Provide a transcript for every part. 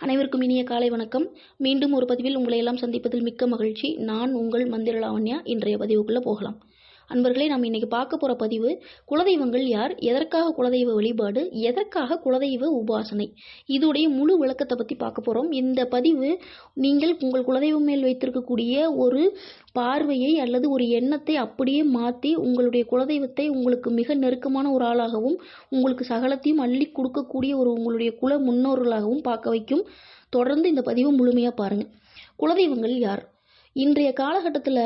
அனைவருக்கும் இனிய காலை வணக்கம். மீண்டும் ஒரு பதிவில் உங்களை எல்லாம் சந்திப்பதில் மிக்க மகிழ்ச்சி. நான் உங்கள் மந்திர லாவண்யா இன்றைய பதிவுக்குள்ளே போகலாம். அன்பர்களே நாம் இன்னைக்கு பார்க்க போகிற பதிவு குலதெய்வங்கள் யார் எதற்காக குலதெய்வ வழிபாடு எதற்காக குலதெய்வ உபாசனை? இதோடைய முழு விளக்கத்தை பற்றி பார்க்க போகிறோம் இந்த பதிவு நீங்கள் உங்கள் குலதெய்வம் மேல் வைத்திருக்கக்கூடிய ஒரு பார்வையை அல்லது ஒரு எண்ணத்தை அப்படியே மாற்றி உங்களுடைய குலதெய்வத்தை உங்களுக்கு மிக நெருக்கமான ஒரு ஆளாகவும் உங்களுக்கு சகலத்தையும் அள்ளி கொடுக்கக்கூடிய ஒரு உங்களுடைய குல முன்னோர்களாகவும் பார்க்க வைக்கும். தொடர்ந்து இந்த பதிவை முழுமையாக பாருங்கள் குலதெய்வங்கள் யார்? இன்றைய காலகட்டத்தில்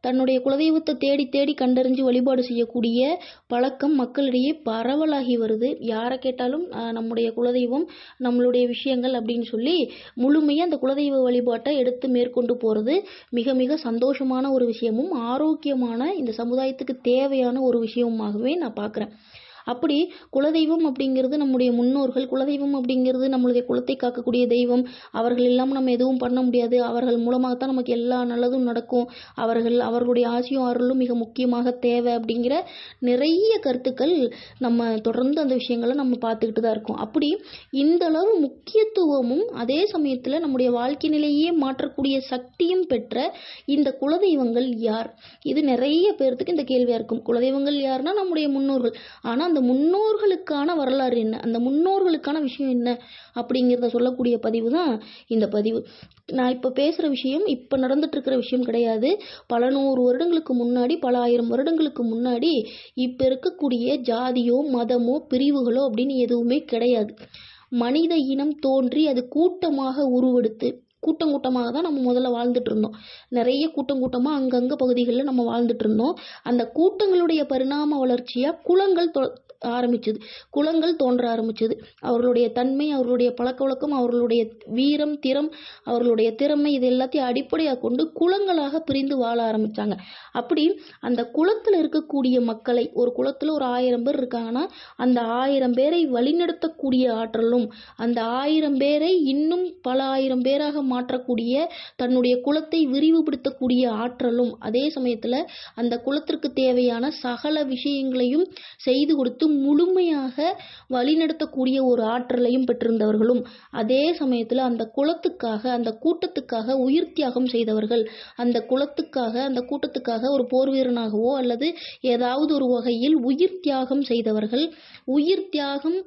தன்னுடைய குலதெய்வத்தை தேடி தேடி கண்டறிஞ்சு வழிபாடு செய்யக்கூடிய பழக்கம் மக்களிடையே பரவலாகி வருது. யாரை கேட்டாலும் நம்முடைய குலதெய்வம் நம்மளுடைய விஷயங்கள் அப்படின்னு சொல்லி முழுமையாக அந்த குலதெய்வ வழிபாட்டை எடுத்து மேற்கொண்டு போகிறது மிக மிக சந்தோஷமான ஒரு விஷயமும் ஆரோக்கியமான இந்த சமுதாயத்துக்கு தேவையான ஒரு விஷயமாகவே நான் பார்க்குறேன் அப்படி குலதெய்வம் அப்படிங்கிறது நம்முடைய முன்னோர்கள் குலதெய்வம் அப்படிங்கிறது நம்மளுடைய குலத்தை காக்கக்கூடிய தெய்வம். அவர்கள் இல்லாமல் நம்ம எதுவும் பண்ண முடியாது. அவர்கள் மூலமாகத்தான் நமக்கு எல்லா நல்லதும் நடக்கும். அவர்கள் அவர்களுடைய ஆசையும் அருளும் மிக முக்கியமாக தேவை அப்படிங்கிற நிறைய கருத்துக்கள் நம்ம தொடர்ந்து அந்த விஷயங்களை நம்ம பார்த்துக்கிட்டு தான் இருக்கோம். அப்படி இந்த அளவு முக்கியத்துவமும் அதே சமயத்தில் நம்முடைய வாழ்க்கை நிலையே மாற்றக்கூடிய சக்தியும் பெற்ற இந்த குலதெய்வங்கள் யார்? இது நிறைய பேர்த்துக்கு இந்த கேள்வியாக இருக்கும். குலதெய்வங்கள் யாருன்னா நம்முடைய முன்னோர்கள். ஆனால் அந்த முன்னோர்களுக்கான வரலாறு என்ன? அந்த முன்னோர்களுக்கான விஷயம் என்ன? அப்படிங்கிறத சொல்லக்கூடிய பதிவு தான் இந்த பதிவு. நான் இப்போ பேசுகிற விஷயம் இப்போ நடந்துட்டுருக்கிற விஷயம் கிடையாது. பல நூறு வருடங்களுக்கு முன்னாடி பல ஆயிரம் வருடங்களுக்கு முன்னாடி இப்போ இருக்கக்கூடிய ஜாதியோ மதமோ பிரிவுகளோ அப்படின்னு எதுவுமே கிடையாது. மனித இனம் தோன்றி அது கூட்டமாக உருவெடுத்து கூட்டம் கூட்டமாக தான் நம்ம முதல்ல வாழ்ந்துட்டு இருந்தோம் நிறைய கூட்டம் கூட்டமாக அங்கங்கே பகுதிகளில் நம்ம வாழ்ந்துட்டு இருந்தோம் அந்த கூட்டங்களுடைய பரிணாம வளர்ச்சியாக குலங்கள் ஆரம்பித்தது ஆரம்பிச்சது தோன்ற ஆரம்பிச்சது. அவர்களுடைய தன்மை அவர்களுடைய பழக்க வழக்கம் அவர்களுடைய வீரம் திறம் அவர்களுடைய திறமை இது எல்லாத்தையும் அடிப்படையாக கொண்டு குளங்களாக பிரிந்து வாழ ஆரம்பிச்சாங்க. அப்படி அந்த குளத்தில் இருக்கக்கூடிய மக்களை ஒரு குளத்தில் ஒரு ஆயிரம் பேர் இருக்காங்கன்னா அந்த ஆயிரம் பேரை வழிநடத்தக்கூடிய ஆற்றலும் அந்த ஆயிரம் பேரை இன்னும் பல ஆயிரம் பேராக மாற்றக்கூடிய தன்னுடைய குலத்தை விரிவுபடுத்தக்கூடிய ஆற்றலும் அதே சமயத்தில் அந்த குலத்திற்கு தேவையான சகல விஷயங்களையும் செய்து கொடுத்து முழுமையாக வழிநடத்தக்கூடிய ஒரு ஆற்றலையும் பெற்றிருந்தவர்களும் அதே சமயத்தில் அந்த குலத்துக்காக அந்த கூட்டத்துக்காக உயிர் தியாகம் செய்தவர்கள் அந்த குலத்துக்காக அந்த கூட்டத்துக்காக ஒரு போர் வீரனாகவோ அல்லது ஏதாவது ஒரு வகையில் உயிர் தியாகம் செய்தவர்கள் உயிர் தியாகம்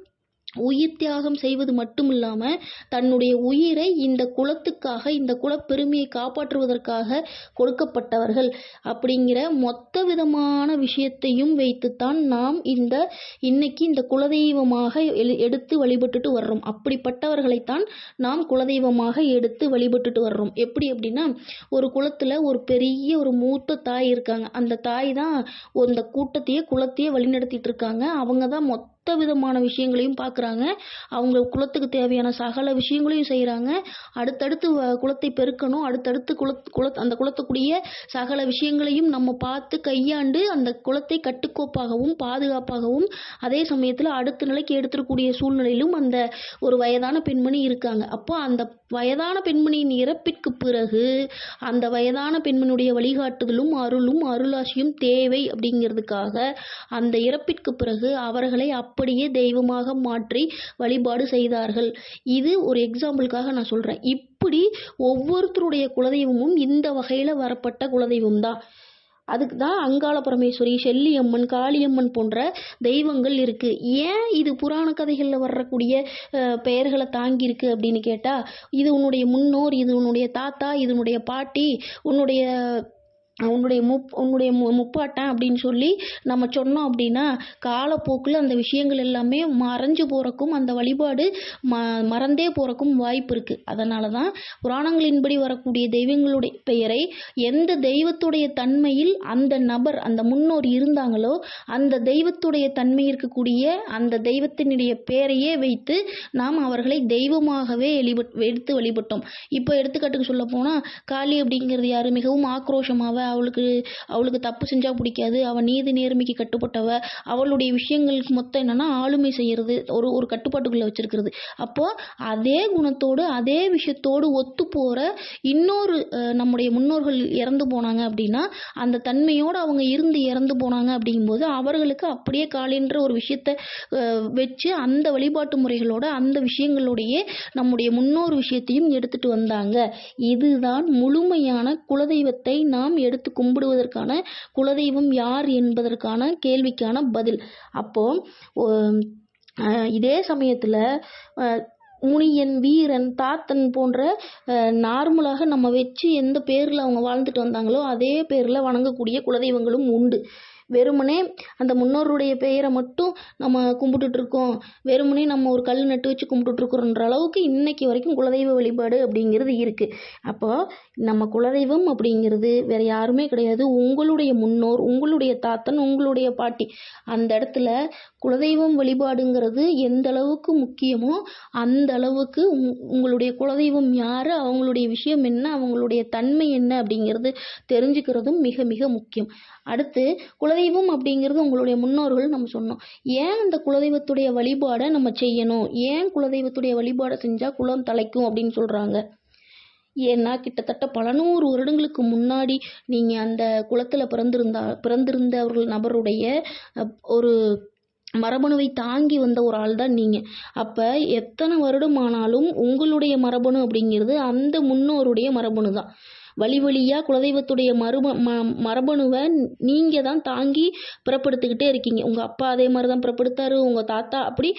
உயிர் தியாகம் செய்வது மட்டும் இல்லாமல் தன்னுடைய உயிரை இந்த குலத்துக்காக இந்த குலப்பெருமையை காப்பாற்றுவதற்காக கொடுக்கப்பட்டவர்கள். அப்படிங்கிற மொத்த விதமான விஷயத்தையும் வைத்துத்தான் நாம் இந்த இன்னைக்கு இந்த குலதெய்வமாக எழு- எடுத்து வழிபட்டுட்டு வர்றோம். அப்படிப்பட்டவர்களைத்தான் நாம் குலதெய்வமாக எடுத்து வழிபட்டுட்டு வர்றோம். எப்படி அப்படின்னா ஒரு குலத்தில் ஒரு பெரிய ஒரு மூத்த தாய் இருக்காங்க. அந்த தாய் தான் அந்த கூட்டத்தையே குலத்தையே வழிநடத்திட்டு இருக்காங்க. அவங்க தான் மொத்த விதமான விஷயங்களையும் பார்க்குறாங்க அவங்க குலத்துக்கு தேவையான சகல விஷயங்களையும் செய்கிறாங்க அடுத்தடுத்து வ- குலத்தை பெருக்கணும். அடுத்தடுத்து குல குல அந்த குலத்துக்குரிய சகல விஷயங்களையும் நம்ம பார்த்து கையாண்டு அந்த குலத்தை கட்டுக்கோப்பாகவும் பாதுகாப்பாகவும் அதே சமயத்தில் அடுத்த நிலைக்கு எடுத்துக்கூடிய சூழ்நிலையிலும் அந்த ஒரு வயதான பெண்மணி இருக்காங்க. அப்போ அந்த வயதான பெண்மணியின் இறப்பிற்கு பிறகு அந்த வயதான பெண்மணியுடைய வழிகாட்டுதலும் அருளும் அருளாசியும் தேவை அப்படிங்கிறதுக்காக அந்த இறப்பிற்கு பிறகு அவர்களை அப்படியே தெய்வமாக மாற்றி வழிபாடு செய்தார்கள். இது ஒரு எக்ஸாம்பிளுக்காக நான் சொல்கிறேன் இப்படி ஒவ்வொருத்தருடைய குலதெய்வமும் இந்த வகையில் வரப்பட்ட குலதெய்வம் தான் அதுக்கு தான் அங்காள பரமேஸ்வரி செல்லியம்மன் காளியம்மன் போன்ற தெய்வங்கள் இருக்குது ஏன் இது புராண கதைகளில் வரக்கூடிய பெயர்களை தாங்கியிருக்கு அப்படின்னு கேட்டால் இது உன்னுடைய முன்னோர் இது உன்னுடைய தாத்தா இது உன்னுடைய பாட்டி உன்னுடைய உன்னுடைய முப் உன்னுடைய மு முப்பாட்டன் அப்படின்னு சொல்லி நம்ம சொன்னோம் அப்படின்னா காலப்போக்கில் அந்த விஷயங்கள் எல்லாமே மறைஞ்சு போகிறக்கும் அந்த வழிபாடு ம மறந்தே போகிறக்கும் வாய்ப்பு இருக்குது அதனால தான் புராணங்களின்படி வரக்கூடிய தெய்வங்களுடைய பெயரை எந்த தெய்வத்துடைய தன்மையில் அந்த நபர் அந்த முன்னோர் இருந்தாங்களோ அந்த தெய்வத்துடைய தன்மை இருக்கக்கூடிய அந்த தெய்வத்தினுடைய பெயரையே வைத்து நாம் அவர்களை தெய்வமாகவே எளிபட் எடுத்து வழிபட்டோம். இப்போ எடுத்துக்காட்டுக்கு சொல்ல போனால் காளி அப்படிங்கிறது யார்? மிகவும் ஆக்ரோஷமாக அவளுக்கு அவளுக்கு தப்பு செஞ்சால் பிடிக்காது. அவள் நீதி நேர்மைக்கு கட்டுப்பட்டவ. அவளுடைய விஷயங்களுக்கு மொத்தம் என்னென்னா ஆளுமை செய்கிறது ஒரு ஒரு கட்டுப்பாட்டுக்குள்ளே வச்சுருக்கிறது. அப்போது அதே குணத்தோடு அதே விஷயத்தோடு ஒத்து போகிற இன்னொரு நம்முடைய முன்னோர்கள் இறந்து போனாங்க அப்படின்னா அந்த தன்மையோடு அவங்க இருந்து இறந்து போனாங்க அப்படிங்கும்போது அவர்களுக்கு அப்படியே காலின்ற ஒரு விஷயத்தை வச்சு அந்த வழிபாட்டு முறைகளோட அந்த விஷயங்களோடையே நம்முடைய முன்னோர் விஷயத்தையும் எடுத்துகிட்டு வந்தாங்க. இதுதான் முழுமையான குலதெய்வத்தை நாம் எடுத்து கும்பிடுவதற்கான குலதெய்வம் யார் என்பதற்கான கேள்விக்கான பதில். அப்போ இதே சமயத்தில் முனியன் வீரன் தாத்தன் போன்ற நார்மலாக நம்ம வச்சு எந்த பேரில் அவங்க வாழ்ந்துட்டு வந்தாங்களோ அதே பேரில் வணங்கக்கூடிய குலதெய்வங்களும் உண்டு. வெறுமனே அந்த முன்னோருடைய பெயரை மட்டும் நம்ம கும்பிட்டுட்டு இருக்கோம் வெறுமனே நம்ம ஒரு கல் நட்டு வச்சு கும்பிட்டுட்டு அளவுக்கு இன்னைக்கு வரைக்கும் குலதெய்வ வழிபாடு அப்படிங்கிறது இருக்குது அப்போ நம்ம குலதெய்வம் அப்படிங்கிறது வேற யாருமே கிடையாது. உங்களுடைய முன்னோர் உங்களுடைய தாத்தன் உங்களுடைய பாட்டி அந்த இடத்துல குலதெய்வம் வழிபாடுங்கிறது எந்த அளவுக்கு முக்கியமோ அந்த அளவுக்கு உங் உங்களுடைய குலதெய்வம் யார் அவங்களுடைய விஷயம் என்ன அவங்களுடைய தன்மை என்ன அப்படிங்கிறது தெரிஞ்சுக்கிறதும் மிக மிக முக்கியம். அடுத்து குலதெய்வம் அப்படிங்கிறது உங்களுடைய முன்னோர்கள் நம்ம சொன்னோம். ஏன் அந்த குலதெய்வத்துடைய வழிபாடை நம்ம செய்யணும்? ஏன் குலதெய்வத்துடைய வழிபாடை செஞ்சால் குலம் தலைக்கும் அப்படின்னு சொல்கிறாங்க ஏன்னா கிட்டத்தட்ட பல நூறு வருடங்களுக்கு முன்னாடி நீங்கள் அந்த குளத்தில் பிறந்திருந்தா பிறந்திருந்தவர்கள் நபருடைய ஒரு மரபணுவை தாங்கி வந்த ஒரு ஆள் தான் நீங்கள் அப்போ எத்தனை வருடம் ஆனாலும் உங்களுடைய மரபணு அப்படிங்கிறது அந்த முன்னோருடைய மரபணு தான் வழி வழியாக குலதெய்வத்துடைய மரும ம மரபணுவை நீங்கள் தான் தாங்கி பிறப்படுத்திக்கிட்டே இருக்கீங்க. உங்கள் அப்பா அதே மாதிரி தான் பிறப்படுத்தாரு உங்கள் தாத்தா அப்படி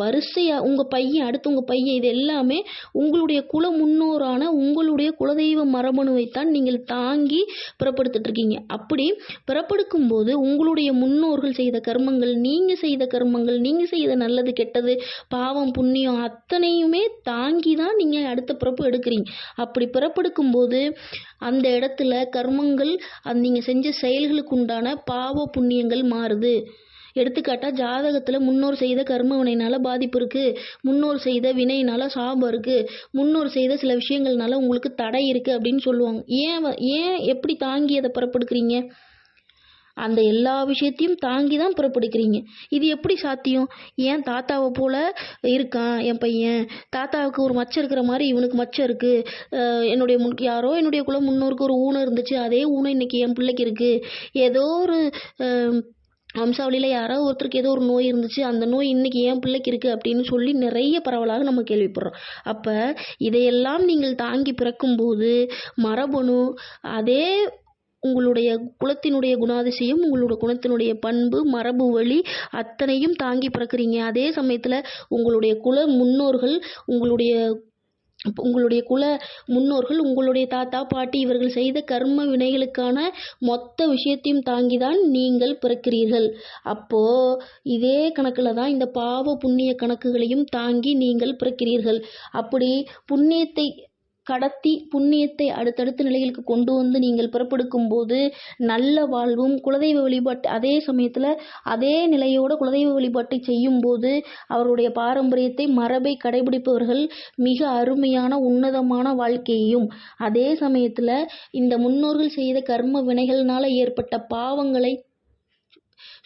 வரிசையாக உங்கள் பையன் அடுத்து உங்கள் பையன் இது எல்லாமே உங்களுடைய குல முன்னோரான உங்களுடைய குலதெய்வ மரபணுவைத்தான் நீங்கள் தாங்கி பிறப்படுத்திட்டு இருக்கீங்க அப்படி பிறப்படுக்கும் போது உங்களுடைய முன்னோர்கள் செய்த கர்மங்கள் நீங்கள் செய்த கர்மங்கள் நீங்கள் செய்த நல்லது கெட்டது பாவம் புண்ணியம் அத்தனையுமே தாங்கி தான் நீங்கள் அடுத்த பிறப்பு எடுக்கிறீங்க. அப்படி பிறப்பெடுக்கும் போது அந்த இடத்துல கர்மங்கள் அது நீங்கள் செஞ்ச செயல்களுக்கு உண்டான பாவ புண்ணியங்கள் மாறுது. எடுத்துக்காட்டா ஜாதகத்தில் முன்னோர் செய்த கர்ம வினைனால பாதிப்பு இருக்குது முன்னோர் செய்த வினையினால சாபம் இருக்குது முன்னோர் செய்த சில விஷயங்கள்னால உங்களுக்கு தடை இருக்குது அப்படின்னு சொல்லுவாங்க. ஏன் வ- ஏன் எப்படி தாங்கி அதை புறப்படுக்கிறீங்க அந்த எல்லா விஷயத்தையும் தாங்கி தான் பிறப்பெடுக்கிறீங்க இது எப்படி சாத்தியம்? ஏன் தாத்தாவை போல இருக்கான் என் பையன்? தாத்தாவுக்கு ஒரு மச்சம் இருக்கிற மாதிரி இவனுக்கு மச்சம் இருக்குது என்னுடைய முன் யாரோ என்னுடைய குலம் முன்னோருக்கு ஒரு ஊனம் இருந்துச்சு. அதே ஊனம் இன்னைக்கு என் பிள்ளைக்கு இருக்குது ஏதோ ஒரு அம்சாவளியில் வம்சாவளியில் யாரோ ஒருத்தருக்கு ஏதோ ஒரு நோய் இருந்துச்சு. அந்த நோய் இன்றைக்கி என் பிள்ளைக்கு இருக்குது அப்படின்னு சொல்லி நிறைய பரவலாக நம்ம கேள்விப்படுறோம். அப்போ இதையெல்லாம் நீங்கள் தாங்கி பிறக்கும்போது மரபணு அதே உங்களுடைய குலத்தினுடைய குணாதிசயம் உங்களுடைய குலத்தினுடைய பண்பு மரபு வழி அத்தனையும் தாங்கி பிறக்கிறீங்க. அதே சமயத்தில் உங்களுடைய குல முன்னோர்கள் உங்களுடைய உங்களுடைய குல முன்னோர்கள் உங்களுடைய தாத்தா பாட்டி இவர்கள் செய்த கர்ம வினைகளுக்கான மொத்த விஷயத்தையும் தாங்கி தான் நீங்கள் பிறக்கிறீர்கள். அப்போ இதே கணக்கில் தான் இந்த பாவ புண்ணிய கணக்குகளையும் தாங்கி நீங்கள் பிறக்கிறீர்கள். அப்படி புண்ணியத்தை கடத்தி புண்ணியத்தை அடுத்தடுத்த நிலைகளுக்கு கொண்டு வந்து நீங்கள் பிறப்பெடுக்கும் போது நல்ல வாழ்வும் குலதெய்வ வழிபாட்டு அதே சமயத்தில் அதே நிலையோட குலதெய்வ வழிபாட்டை செய்யும்போது அவருடைய பாரம்பரியத்தை மரபை கடைபிடிப்பவர்கள் மிக அருமையான உன்னதமான வாழ்க்கையையும் அதே சமயத்தில் இந்த முன்னோர்கள் செய்த கர்ம வினைகள்னால ஏற்பட்ட பாவங்களை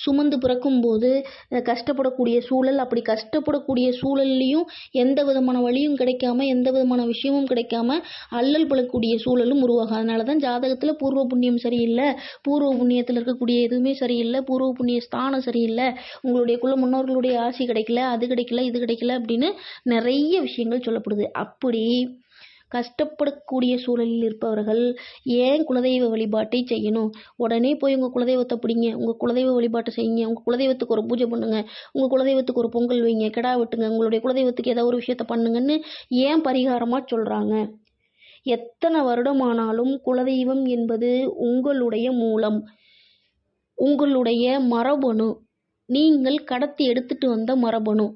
சுமந்து பிறக்கும்போது போது கஷ்டப்படக்கூடிய சூழல் அப்படி கஷ்டப்படக்கூடிய சூழல்லையும் எந்த விதமான வழியும் கிடைக்காம எந்த விதமான விஷயமும் கிடைக்காம அல்லல் படக்கூடிய சூழலும் உருவாகும். அதனால தான் ஜாதகத்தில் பூர்வ புண்ணியம் சரியில்லை பூர்வ புண்ணியத்தில் இருக்கக்கூடிய எதுவுமே சரியில்லை பூர்வ புண்ணிய ஸ்தானம் சரியில்லை உங்களுடைய குல முன்னோர்களுடைய ஆசி கிடைக்கல அது கிடைக்கல இது கிடைக்கல அப்படின்னு நிறைய விஷயங்கள் சொல்லப்படுது. அப்படி கஷ்டப்படக்கூடிய சூழலில் இருப்பவர்கள் ஏன் குலதெய்வ வழிபாட்டை செய்யணும்? உடனே போய் உங்கள் குலதெய்வத்தை பிடிங்க. உங்கள் குலதெய்வ வழிபாட்டை செய்யுங்க. உங்கள் குலதெய்வத்துக்கு ஒரு பூஜை பண்ணுங்க. உங்கள் குலதெய்வத்துக்கு ஒரு பொங்கல் வைங்க. கிடா வெட்டுங்க. உங்களுடைய குலதெய்வத்துக்கு ஏதோ ஒரு விஷயத்த பண்ணுங்கன்னு ஏன் பரிகாரமாக சொல்கிறாங்க எத்தனை வருடமானாலும் குலதெய்வம் என்பது உங்களுடைய மூலம். உங்களுடைய மரபணு. நீங்கள் கடத்தி எடுத்துட்டு வந்த மரபணு.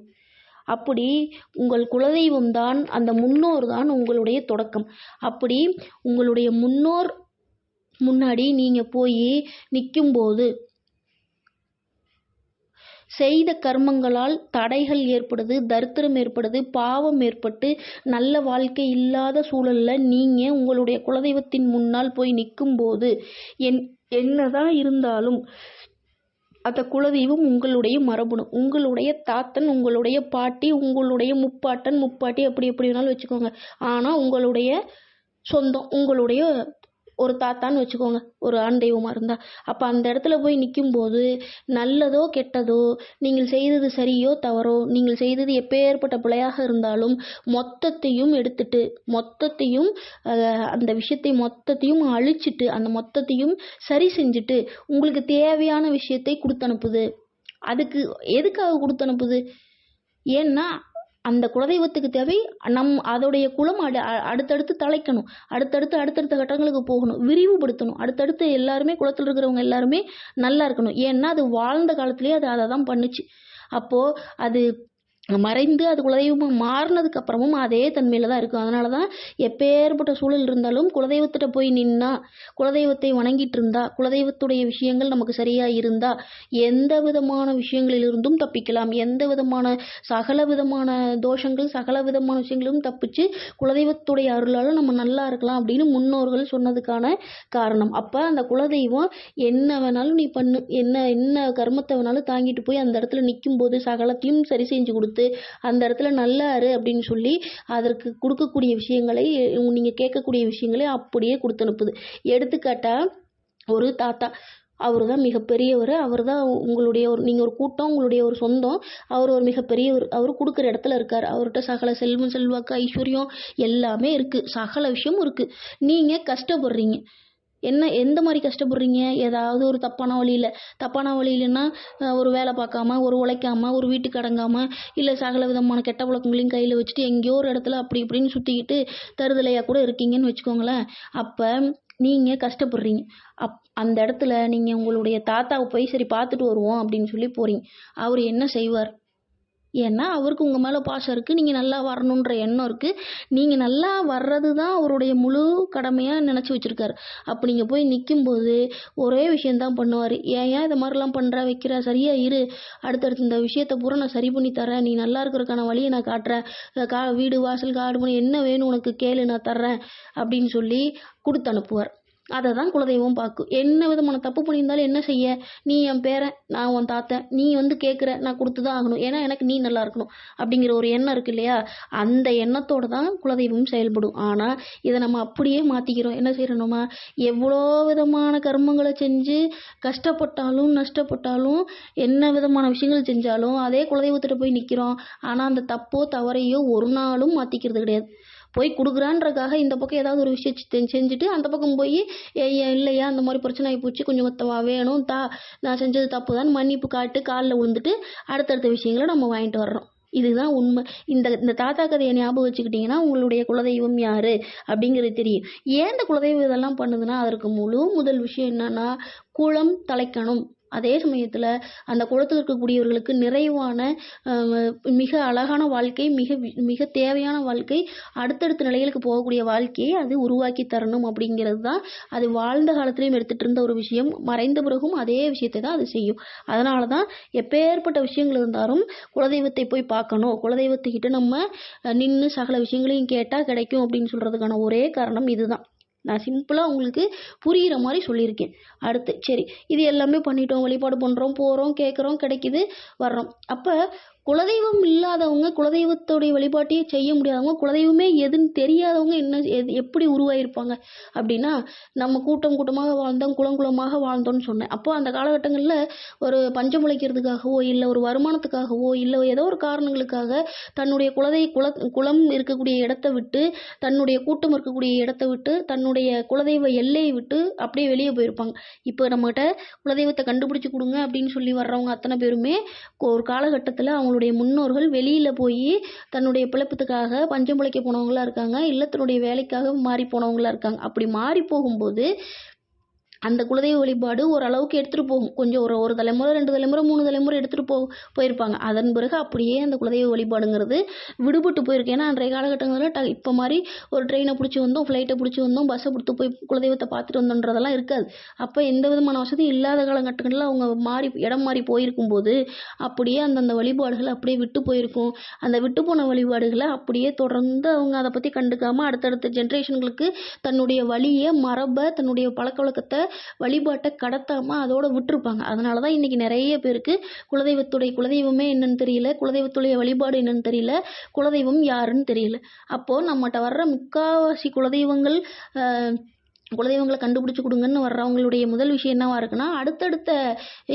அப்படி உங்கள் குலதெய்வம் தான் அந்த முன்னோர் தான் உங்களுடைய தொடக்கம். அப்படி உங்களுடைய முன்னோர் முன்னாடி நீங்கள் போய் நிற்கும்போது செய்த கர்மங்களால் தடைகள் ஏற்படுது தரித்திரம் ஏற்படுது பாவம் ஏற்பட்டு நல்ல வாழ்க்கை இல்லாத சூழல்ல நீங்க உங்களுடைய குலதெய்வத்தின் முன்னால் போய் நிற்கும்போது என் என்னதான் இருந்தாலும் அந்த குலதெய்வம் உங்களுடைய மரபணு உங்களுடைய தாத்தன் உங்களுடைய பாட்டி உங்களுடைய முப்பாட்டன் முப்பாட்டி அப்படி எப்படி வேணாலும் வச்சுக்கோங்க. ஆனால் உங்களுடைய சொந்தம் உங்களுடைய ஒரு தாத்தான்னு வச்சுக்கோங்க ஒரு ஆண் தெய்வமாக இருந்தால் அப்போ அந்த இடத்துல போய் நிற்கும்போது நல்லதோ கெட்டதோ நீங்கள் செய்தது சரியோ தவறோ நீங்கள் செய்தது எப்பேற்பட்ட பிழையாக இருந்தாலும் மொத்தத்தையும் எடுத்துட்டு மொத்தத்தையும் அந்த விஷயத்தை மொத்தத்தையும் அழிச்சிட்டு அந்த மொத்தத்தையும் சரி செஞ்சுட்டு உங்களுக்கு தேவையான விஷயத்தை கொடுத்து அனுப்புது அதுக்கு எதுக்காக கொடுத்து அனுப்புது ஏன்னா அந்த குலதெய்வத்துக்கு தேவை நம் அதோடைய குலம் அடு அடுத்தடுத்து தலைக்கணும். அடுத்தடுத்து அடுத்தடுத்த கட்டங்களுக்கு போகணும். விரிவுபடுத்தணும். அடுத்தடுத்து எல்லாருமே குலத்தில் இருக்கிறவங்க எல்லாருமே நல்லா இருக்கணும். ஏன்னா அது வாழ்ந்த காலத்திலேயே அது அதை தான் பண்ணுச்சு. அப்போது அது மறைந்து அது குலதெய்வமாக மாறினதுக்கு அப்புறமும் அதே தன்மையில் தான் இருக்கும். அதனால தான் எப்பேற்பட்ட சூழல் இருந்தாலும் குலதெய்வத்திட்ட போய் நின்னா குலதெய்வத்தை வணங்கிட்டு இருந்தா குலதெய்வத்துடைய விஷயங்கள் நமக்கு சரியா இருந்தா எந்த விதமான விஷயங்களிலிருந்தும் தப்பிக்கலாம். எந்த விதமான சகல விதமான தோஷங்கள் சகல விதமான விஷயங்களும் தப்பிச்சு குலதெய்வத்துடைய அருளால் நம்ம நல்லா இருக்கலாம் அப்படின்னு முன்னோர்கள் சொன்னதுக்கான காரணம். அப்போ அந்த குலதெய்வம் என்ன வேணாலும் நீ பண்ணு. என்ன என்ன கர்மத்தை வேணாலும் தாங்கிட்டு போய் அந்த இடத்துல நிற்கும் போது சகலத்தையும் சரி செஞ்சு கொடுத்து அந்த இடத்துல நல்லா இரு அப்படின்னு சொல்லி அதற்கு கொடுக்கக்கூடிய விஷயங்களை நீங்கள் கேட்கக்கூடிய விஷயங்களை அப்படியே கொடுத்து அனுப்புது எடுத்துக்காட்டால் ஒரு தாத்தா. அவர் தான் மிகப்பெரியவர். அவர் தான் உங்களுடைய ஒரு நீங்கள் ஒரு கூட்டம் உங்களுடைய ஒரு சொந்தம். அவர் ஒரு மிகப்பெரியவர் அவர் கொடுக்குற இடத்துல இருக்கார். அவர்கிட்ட சகல செல்வம் செல்வாக்கு ஐஸ்வர்யம் எல்லாமே இருக்குது சகல விஷயமும் இருக்குது நீங்கள் கஷ்டப்படுறீங்க. என்ன எந்த மாதிரி கஷ்டப்படுறீங்க? ஏதாவது ஒரு தப்பான வழியில் தப்பான வழியிலன்னா ஒரு வேலை பார்க்காம ஒரு உழைக்காம ஒரு வீட்டுக்கு அடங்காமல் இல்லை சகல விதமான கெட்ட பழக்கங்களையும் கையில் வச்சுட்டு எங்கேயோ ஒரு இடத்துல அப்படி இப்படின்னு சுற்றிக்கிட்டு தருதலையாக கூட இருக்கீங்கன்னு வச்சுக்கோங்களேன். அப்போ நீங்கள் கஷ்டப்படுறீங்க. அப் அந்த இடத்துல நீங்கள் உங்களுடைய தாத்தாவை போய் சரி பார்த்துட்டு வருவோம் அப்படின்னு சொல்லி போகிறீங்க அவர் என்ன செய்வார்? ஏன்னா அவருக்கு உங்கள் மேலே பாசம் இருக்குது நீங்கள் நல்லா வரணுன்ற எண்ணம் இருக்குது நீங்கள் நல்லா வர்றது தான் அவருடைய முழு கடமையாக நினச்சி வச்சுருக்காரு. அப்போ நீங்கள் போய் நிற்கும்போது ஒரே விஷயந்தான் பண்ணுவார். ஏன் ஏன் இதை மாதிரிலாம் பண்ணுற வைக்கிற? சரியாக இரு. அடுத்தடுத்து இந்த விஷயத்தை பூரா நான் சரி பண்ணி தரேன் நீ நல்லா இருக்கிறதுக்கான வழியை நான் காட்டுறேன். கா வீடு வாசல் காடு பண்ணி என்ன வேணும் உனக்கு கேளு நான் தர்றேன். அப்படின்னு சொல்லி கொடுத்து அனுப்புவார். அதை தான் குலதெய்வம் பார்க்கும் என்ன விதமான தப்பு பண்ணியிருந்தாலும் என்ன செய்ய? நீ என் பேரன் நான் உன் தாத்தன். நீ வந்து கேட்குற நான் கொடுத்து தான் ஆகணும். ஏன்னா எனக்கு நீ நல்லா இருக்கணும் அப்படிங்கிற ஒரு எண்ணம் இருக்கு இல்லையா? அந்த எண்ணத்தோடு தான் குலதெய்வம் செயல்படும். ஆனால் இதை நம்ம அப்படியே மாற்றிக்கிறோம் என்ன செய்கிறோம் எவ்வளோ விதமான கர்மங்களை செஞ்சு கஷ்டப்பட்டாலும் நஷ்டப்பட்டாலும் என்ன விதமான விஷயங்கள் செஞ்சாலும் அதே குலதெய்வத்திட்ட போய் நிற்கிறோம் ஆனால் அந்த தப்போ தவறையோ ஒரு நாளும் மாற்றிக்கிறது கிடையாது. போய் கொடுக்குறான்றக்காக இந்த பக்கம் ஏதாவது ஒரு விஷயம் செ- செஞ்சுட்டு அந்த பக்கம் போய் இல்லையா அந்த மாதிரி பிரச்சனை ஆகி போச்சு கொஞ்சம் மொத்தமாக வேணும் தா நான் செஞ்சது தப்பு தான் மன்னிப்பு காட்டு காலில் விழுந்துட்டு அடுத்தடுத்த விஷயங்களை நம்ம வாங்கிட்டு வர்றோம். இதுதான் உண்மை. இந்த இந்த தாத்தா கதையை ஞாபகம் வச்சுக்கிட்டிங்கன்னா உங்களுடைய குலதெய்வம் யாரு அப்படிங்கிறது தெரியும். ஏன் இந்த குலதெய்வம் இதெல்லாம் பண்ணுதுன்னா அதற்கு முழு முதல் விஷயம் என்னன்னா குளம் தலைக்கணும். அதே சமயத்தில் அந்த குலத்தில் இருக்கக்கூடியவர்களுக்கு நிறைவான மிக அழகான வாழ்க்கை மிக மிக தேவையான வாழ்க்கை அடுத்தடுத்த நிலைகளுக்கு போகக்கூடிய வாழ்க்கையை அது உருவாக்கி தரணும் அப்படிங்கிறது தான் அது வாழ்ந்த காலத்திலையும் எடுத்துகிட்டு இருந்த ஒரு விஷயம். மறைந்த பிறகும் அதே விஷயத்தை தான் அது செய்யும். அதனால தான் எப்பேற்பட்ட விஷயங்கள் இருந்தாலும் குலதெய்வத்தை போய் பார்க்கணும். குலதெய்வத்துக்கிட்ட நம்ம நின்று சகல விஷயங்களையும் கேட்டால் கிடைக்கும் அப்படின்னு சொல்கிறதுக்கான ஒரே காரணம் இதுதான். நான் சிம்பிளாக உங்களுக்கு புரிகிற மாதிரி சொல்லியிருக்கேன். அடுத்து சரி இது எல்லாமே பண்ணிட்டோம் வழிபாடு பண்ணுறோம் போகிறோம் கேட்குறோம் கிடைக்குது வர்றோம். அப்போ குலதெய்வம் இல்லாதவங்க குலதெய்வத்தோடைய வழிபாட்டையே செய்ய முடியாதவங்க குலதெய்வமே எதுன்னு தெரியாதவங்க என்ன எது எப்படி உருவாயிருப்பாங்க? அப்படின்னா நம்ம கூட்டம் கூட்டமாக வாழ்ந்தோம் குலம் குலமாக வாழ்ந்தோம்னு சொன்னேன். அப்போ அந்த காலகட்டங்களில் ஒரு பஞ்சம் உழைக்கிறதுக்காகவோ இல்லை ஒரு வருமானத்துக்காகவோ இல்லை ஏதோ ஒரு காரணங்களுக்காக தன்னுடைய குலதை குல குலம் இருக்கக்கூடிய இடத்த விட்டு தன்னுடைய கூட்டம் இருக்கக்கூடிய இடத்த விட்டு தன்னுடைய குலதெய்வ எல்லையை விட்டு அப்படியே வெளியே போயிருப்பாங்க. இப்போ நம்மகிட்ட குலதெய்வத்தை கண்டுபிடிச்சி கொடுங்க அப்படின்னு சொல்லி வர்றவங்க அத்தனை பேருமே ஒரு காலகட்டத்தில் அவங்களுடைய முன்னோர்கள் வெளியில் போய் தன்னுடைய பிழப்பத்துக்காக பஞ்சம் பிழைக்க போனவங்களா இருக்காங்க இல்லத்தினுடைய வேலைக்காக மாறி போனவங்களா இருக்காங்க. அப்படி மாறி போகும்போது அந்த குலதெய்வ வழிபாடு ஓரளவுக்கு எடுத்துகிட்டு போகும். கொஞ்சம் ஒரு ஒரு தலைமுறை ரெண்டு தலைமுறை மூணு தலைமுறை எடுத்துகிட்டு போ போயிருப்பாங்க. அதன் பிறகு அப்படியே அந்த குலதெய்வ வழிபாடுங்கிறது விடுபட்டு போயிருக்கு. ஏன்னா அன்றைய காலகட்டங்களில் ட இப்போ மாதிரி ஒரு ட்ரெயினை பிடிச்சி வந்தோம் ஃப்ளைட்டை பிடிச்சி வந்தோம் பஸ்ஸை கொடுத்து போய் குலதெய்வத்தை பார்த்துட்டு வந்தோன்றதெல்லாம் இருக்காது. அப்போ எந்த விதமான வசதியும் இல்லாத காலகட்டங்களில் அவங்க மாறி இடம் மாறி போயிருக்கும்போது அப்படியே அந்தந்த வழிபாடுகள் அப்படியே விட்டு போயிருக்கும். அந்த விட்டு போன வழிபாடுகளை அப்படியே தொடர்ந்து அவங்க அதை பற்றி கண்டுக்காமல் அடுத்தடுத்த ஜென்ரேஷன்களுக்கு தன்னுடைய வழியை மரபை தன்னுடைய பழக்க வழக்கத்தை வழிபாட்டை கடத்தாமல் அதோட விட்டுருப்பாங்க. அதனால தான் இன்றைக்கி நிறைய பேருக்கு குலதெய்வத்துடைய குலதெய்வமே என்னன்னு தெரியல குலதெய்வத்துடைய வழிபாடு என்னன்னு தெரியல குலதெய்வம் யாருன்னு தெரியல. அப்போது நம்மகிட்ட வர்ற முக்காவாசி குலதெய்வங்கள் ஆஹ், குலதெய்வங்களை கண்டுபிடிச்சி கொடுங்கன்னு வர்றவங்களுடைய முதல் விஷயம் என்னவா இருக்குன்னா அடுத்தடுத்த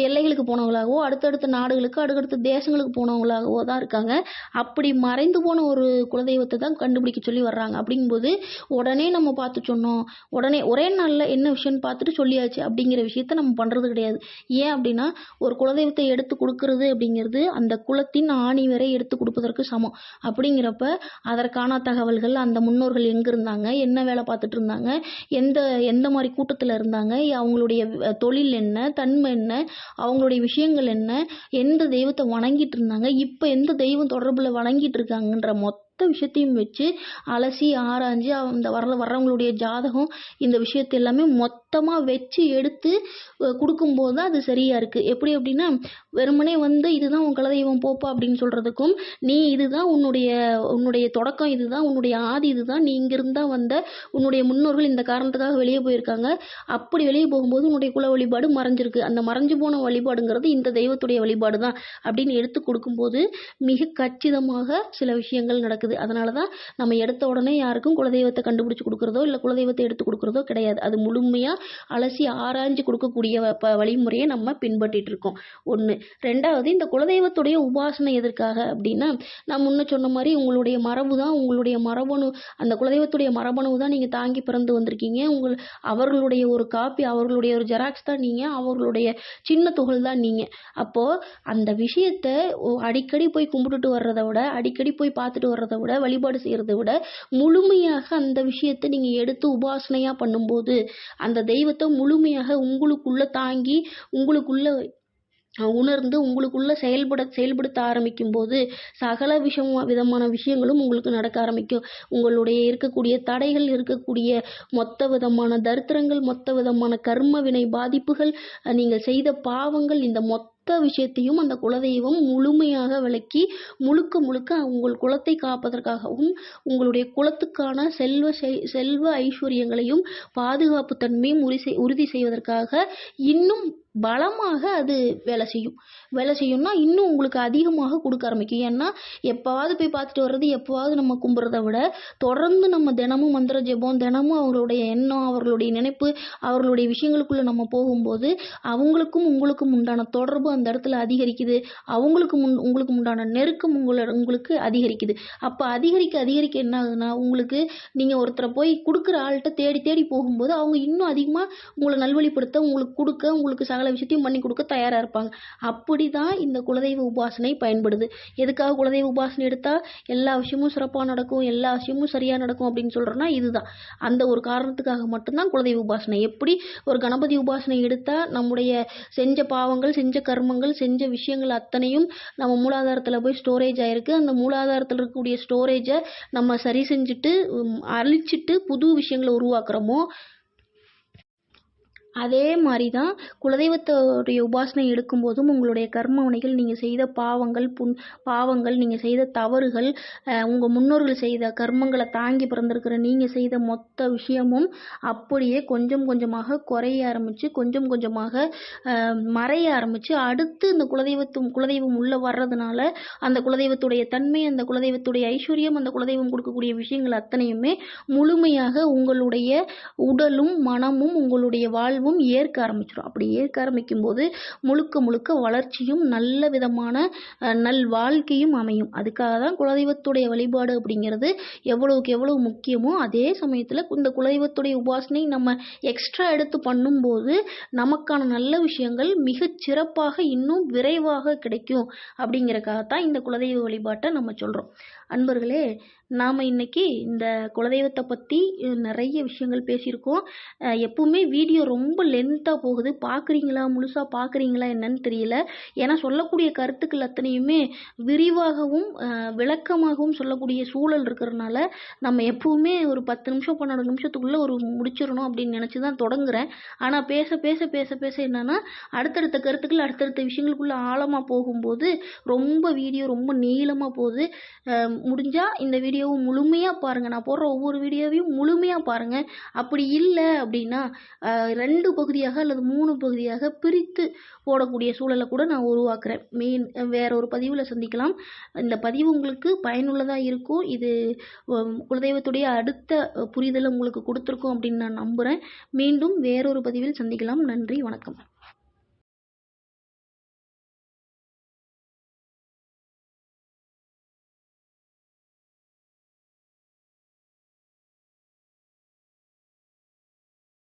எல்லைகளுக்கு போனவங்களாகவோ அடுத்தடுத்த நாடுகளுக்கு அடுத்தடுத்த தேசங்களுக்கு போனவங்களாகவோ தான் இருக்காங்க. அப்படி மறைந்து போன ஒரு குலதெய்வத்தை தான் கண்டுபிடிக்க சொல்லி வர்றாங்க. அப்படிங்கும்போது உடனே நம்ம பார்த்து சொன்னோம். உடனே ஒரே நாளில் என்ன விஷயம்னு பார்த்துட்டு சொல்லியாச்சு அப்படிங்கிற விஷயத்த நம்ம பண்ணுறது கிடையாது. ஏன் அப்படின்னா ஒரு குலதெய்வத்தை எடுத்து கொடுக்கறது அப்படிங்கிறது அந்த குலத்தின் ஆணி வரை எடுத்து கொடுப்பதற்கு சமம். அப்படிங்கிறப்ப அதற்கான தகவல்கள் அந்த முன்னோர்கள் எங்கே இருந்தாங்க என்ன வேலை பார்த்துட்டு இருந்தாங்க? எந்த எந்த மாதிரி கூட்டத்தில் இருந்தாங்க? அவங்களுடைய தொழில் என்ன? தன்மை என்ன? அவங்களுடைய விஷயங்கள் என்ன? எந்த தெய்வத்தை வணங்கிட்டு இருந்தாங்க? இப்போ எந்த தெய்வம் தொடர்பில் வணங்கிட்டு இருக்காங்கன்ற மொத்த மொத்த விஷயத்தையும் வச்சு அலசி ஆராய்ஞ்சு அந்த வர வர்றவங்களுடைய ஜாதகம் இந்த விஷயத்தை எல்லாமே மொத்தமாக வச்சு எடுத்து கொடுக்கும்போது தான் அது சரியாக இருக்குது எப்படி அப்படின்னா வெறுமனே வந்து இதுதான் உன் குலதெய்வம் போப்பா அப்படின்னு சொல்கிறதுக்கும் நீ இதுதான் உன்னுடைய உன்னுடைய தொடக்கம் இதுதான் உன்னுடைய ஆதி இதுதான் நீ இங்கிருந்தா வந்த உன்னுடைய முன்னோர்கள் இந்த காரணத்துக்காக வெளியே போயிருக்காங்க. அப்படி வெளியே போகும்போது உன்னுடைய குல வழிபாடு மறைஞ்சிருக்கு. அந்த மறைஞ்சு போன வழிபாடுங்கிறது இந்த தெய்வத்துடைய வழிபாடு தான் அப்படின்னு எடுத்து கொடுக்கும்போது மிக கச்சிதமாக சில விஷயங்கள் நடக்குது. அதனால தான் நம்ம எடுத்த உடனே யாருக்கும் குலதெய்வத்தை கண்டுபிடிச்சி கொடுக்குறதோ இல்லை குலதெய்வத்தை எடுத்து கொடுக்குறதோ கிடையாது. அது முழுமையாக அலசி ஆராய்ஞ்சு கொடுக்கக்கூடிய ப- வழிமுறையை நம்ம பின்பற்றிட்டு இருக்கோம். ஒன்று ரெண்டாவது இந்த குலதெய்வத்துடைய உபாசனை எதற்காக அப்படின்னா நான் முன்ன சொன்ன மாதிரி உங்களுடைய மரபு தான் உங்களுடைய மரபணு அந்த குலதெய்வத்துடைய மரபணு தான் நீங்கள் தாங்கி பிறந்து வந்திருக்கீங்க. உங்கள் அவர்களுடைய ஒரு காப்பி அவர்களுடைய ஒரு ஜெராக்ஸ் தான் நீங்கள் அவர்களுடைய சின்ன துகள் தான் நீங்கள் அப்போது அந்த விஷயத்தை அடிக்கடி போய் கும்பிட்டுட்டு வர்றதை விட அடிக்கடி போய் பார்த்துட்டு வர்றதை விட வழிபாடு செய்கிறத விட முழுமையாக அந்த விஷயத்தை நீங்கள் எடுத்து உபாசனையாக பண்ணும்போது அந்த தெய்வத்தை முழுமையாக உங்களுக்குள்ள தாங்கி உங்களுக்குள்ள உணர்ந்து உங்களுக்குள்ள செயல்பட செயல்படுத்த ஆரம்பிக்கும் போது சகல விஷம் விதமான விஷயங்களும் உங்களுக்கு நடக்க ஆரம்பிக்கும். உங்களுடைய இருக்கக்கூடிய தடைகள் இருக்கக்கூடிய மொத்த விதமான தரித்திரங்கள் மொத்த விதமான கர்ம வினை பாதிப்புகள் நீங்கள் செய்த பாவங்கள் இந்த மொத்த மொத்த விஷயத்தையும் அந்த குலதெய்வம் முழுமையாக விளக்கி முழுக்க முழுக்க உங்கள் குலத்தை காப்பதற்காகவும் உங்களுடைய குலத்துக்கான செல்வ செல்வ ஐஸ்வர்யங்களையும் பாதுகாப்பு தன்மையும் உறுதி செய்- உறுதி செய்வதற்காக இன்னும் பலமாக அது வேலை செய்யும். வேலை செய்யும்னா இன்னும் உங்களுக்கு அதிகமாக கொடுக்க ஆரம்பிக்கும். ஏன்னா எப்போவாவது போய் பார்த்துட்டு வர்றது எப்போவாவது நம்ம கும்பிட்றத விட தொடர்ந்து நம்ம தினமும் மந்திர ஜெபம் தினமும் அவர்களுடைய எண்ணம் அவர்களுடைய நினைப்பு அவர்களுடைய விஷயங்களுக்குள்ளே நம்ம போகும்போது அவங்களுக்கும் உங்களுக்கும் உண்டான தொடர்பு அந்த இடத்துல அதிகரிக்குது. அவங்களுக்கு முன் உங்களுக்கு உண்டான நெருக்கம் உங்கள உங்களுக்கு அதிகரிக்குது. அப்போ அதிகரிக்க அதிகரிக்க என்ன ஆகுதுன்னா உங்களுக்கு நீங்கள் ஒருத்தரை போய் கொடுக்குற ஆள்கிட்ட தேடி தேடி போகும்போது அவங்க இன்னும் அதிகமாக உங்களை நல்வழிப்படுத்த உங்களுக்கு கொடுக்க உங்களுக்கு சகல விஷயத்தையும் பண்ணி கொடுக்க தயாராக இருப்பாங்க. அப்படி தான் இந்த குலதெய்வ உபாசனை பயன்படுது. எதுக்காக குலதெய்வ உபாசனை எடுத்தால் எல்லா விஷயமும் சிறப்பாக நடக்கும் எல்லா விஷயமும் சரியாக நடக்கும் அப்படின்னு சொல்கிறோன்னா இதுதான். அந்த ஒரு காரணத்துக்காக மட்டும்தான் குலதெய்வ உபாசனை. எப்படி ஒரு கணபதி உபாசனை எடுத்தால் நம்முடைய செஞ்ச பாவங்கள் செஞ்ச கர்மங்கள் செஞ்ச விஷயங்கள் அத்தனையும் நம்ம மூலாதாரத்தில் போய் ஸ்டோரேஜ் ஆயிருக்கு. அந்த மூலாதாரத்தில் இருக்கக்கூடிய ஸ்டோரேஜை நம்ம சரி செஞ்சுட்டு அழிச்சிட்டு புது விஷயங்களை உருவாக்குறோமோ அதே மாதிரி தான் குலதெய்வத்தோடைய உபாசனை எடுக்கும்போதும் உங்களுடைய கர்மவினைகள் நீங்கள் செய்த பாவங்கள் புண் பாவங்கள் நீங்கள் செய்த தவறுகள் உங்கள் முன்னோர்கள் செய்த கர்மங்களை தாங்கி பிறந்திருக்கிற நீங்கள் செய்த மொத்த விஷயமும் அப்படியே கொஞ்சம் கொஞ்சமாக குறைய ஆரம்பித்து கொஞ்சம் கொஞ்சமாக மறைய ஆரம்பித்து அடுத்து இந்த குலதெய்வத்தும் குலதெய்வம் உள்ளே வர்றதுனால அந்த குலதெய்வத்துடைய தன்மை அந்த குலதெய்வத்துடைய ஐஸ்வர்யம் அந்த குலதெய்வம் கொடுக்கக்கூடிய விஷயங்கள் அத்தனையுமே முழுமையாக உங்களுடைய உடலும் மனமும் உங்களுடைய வாழ் வாழ்வும் ஏற்க ஆரம்பிச்சிடும் அப்படி ஏற்க ஆரம்பிக்கும் போது முழுக்க முழுக்க வளர்ச்சியும் நல்ல விதமான நல் வாழ்க்கையும் அமையும். அதுக்காக தான் குலதெய்வத்துடைய வழிபாடு அப்படிங்கிறது எவ்வளவுக்கு எவ்வளவு முக்கியமோ அதே சமயத்தில் இந்த குலதெய்வத்துடைய உபாசனை நம்ம எக்ஸ்ட்ரா எடுத்து பண்ணும்போது நமக்கான நல்ல விஷயங்கள் மிகச் சிறப்பாக இன்னும் விரைவாக கிடைக்கும். அப்படிங்கிறக்காகத்தான் இந்த குலதெய்வ வழிபாட்டை நம்ம சொல்கிறோம் அன்பர்களே நாம் இன்னைக்கு இந்த குலதெய்வத்தை பற்றி நிறைய விஷயங்கள் பேசியிருக்கோம். எப்பவுமே வீடியோ ரொம்ப லென்த்தாக போகுது. பார்க்குறீங்களா? முழுசாக பார்க்குறீங்களா என்னன்னு தெரியல. ஏன்னா சொல்லக்கூடிய கருத்துக்கள் அத்தனையுமே விரிவாகவும் விளக்கமாகவும் சொல்லக்கூடிய சூழல் இருக்கிறதுனால நம்ம எப்பவுமே ஒரு பத்து நிமிஷம் பன்னெண்டு நிமிஷத்துக்குள்ளே ஒரு முடிச்சிடணும் அப்படின்னு நினச்சி தான் தொடங்குறேன். ஆனால் பேச பேச பேச பேச என்னன்னா அடுத்தடுத்த கருத்துக்கள் அடுத்தடுத்த விஷயங்களுக்குள்ளே ஆழமாக போகும்போது ரொம்ப வீடியோ ரொம்ப நீளமாக போகுது. முடிஞ்சால் இந்த வீடியோவை முழுமையாக பாருங்கள் நான் போடுற ஒவ்வொரு வீடியோவையும் முழுமையாக பாருங்கள் அப்படி இல்லை அப்படின்னா ரெண்டு பகுதியாக அல்லது மூணு பகுதியாக பிரித்து போடக்கூடிய சூழலை கூட நான் உருவாக்குறேன். மீன் வேற ஒரு பதிவில் சந்திக்கலாம். இந்த பதிவு உங்களுக்கு பயனுள்ளதாக இருக்கும். இது குலதெய்வத்துடைய அடுத்த புரிதலை உங்களுக்கு கொடுத்துருக்கோம் அப்படின்னு நான் நம்புகிறேன் மீண்டும் வேறொரு பதிவில் சந்திக்கலாம். நன்றி வணக்கம்.